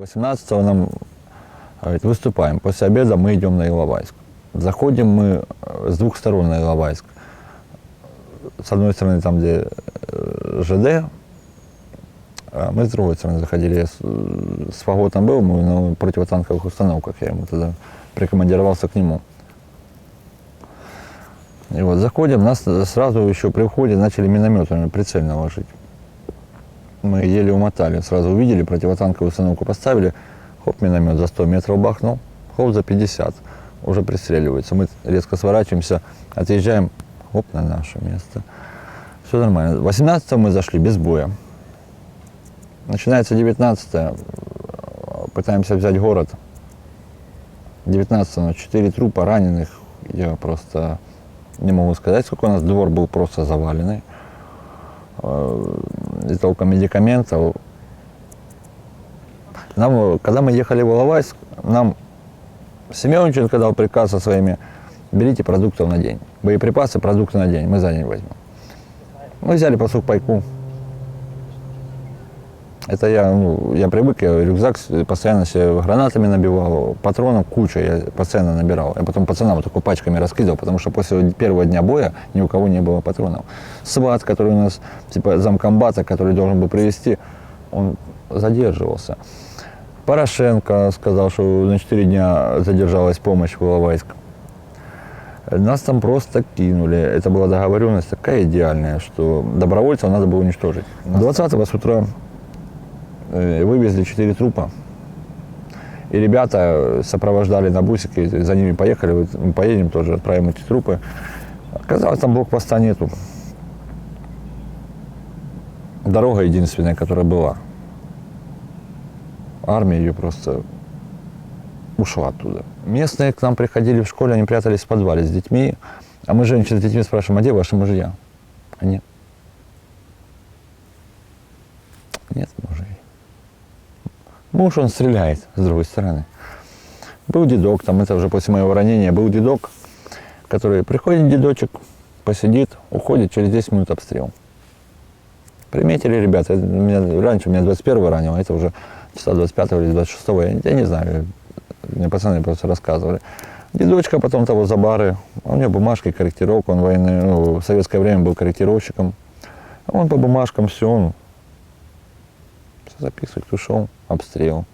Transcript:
18 нам говорит, выступаем. После обеда мы идем на Иловайск. Заходим мы э, с двух сторон на Иловайск. С одной стороны, там, где э, ЖД, а мы с другой стороны заходили. Я с, э, с Фаготом был, мы на противотанковых установках. Я ему тогда прикомандировался к нему. И вот заходим, нас сразу еще при входе начали минометами прицельно ложить. Мы еле умотали, сразу увидели, противотанковую установку поставили, хоп, миномет за 100 метров бахнул, хоп, за 50, уже пристреливается. Мы резко сворачиваемся, отъезжаем, хоп, на наше место. Все нормально. 18 мы зашли без боя. Начинается 19 пытаемся взять город. 19 но 4 трупа раненых, я просто не могу сказать, сколько у нас двор был просто заваленный. И только медикаментов. Нам, когда мы ехали в Иловайск, нам Семеновиченко дал приказ со своими, берите продуктов на день. Боеприпасы, продукты на день, мы за день возьмем. Мы взяли по сухпайку. Это я, ну, я привык, я рюкзак постоянно себе гранатами набивал, патронов куча, я постоянно набирал. Я потом пацанам вот такой пачками раскидывал, потому что после первого дня боя ни у кого не было патронов. Сват, который у нас, типа замкомбата, который должен был привезти, он задерживался. Порошенко сказал, что на 4 дня задержалась помощь в Иловайск. Нас там просто кинули. Это была договоренность такая идеальная, что добровольцев надо было уничтожить. 20 с утра э, вывезли 4 трупа. И ребята сопровождали на бусике, за ними поехали, мы поедем тоже, отправим эти трупы. Оказалось, там блокпоста нету. Дорога единственная, которая была. Армия ее просто ушла оттуда. Местные к нам приходили в школе, они прятались в подвале с детьми. А мы женщины с детьми спрашиваем, а где ваши мужья? А нет. Нет мужей. Муж, он стреляет с другой стороны. Был дедок, там это уже после моего ранения, был дедок, который приходит дедочек, посидит, уходит, через 10 минут обстрел. Приметили ребята, меня, раньше меня 21 ранило, а это уже числа 25 или 26, я, я не знаю, мне пацаны просто рассказывали. Дедочка потом того за бары, у него бумажки, корректировка, он военный, ну, в советское время был корректировщиком. А Он по бумажкам все, он все записывает, ушел, обстрел.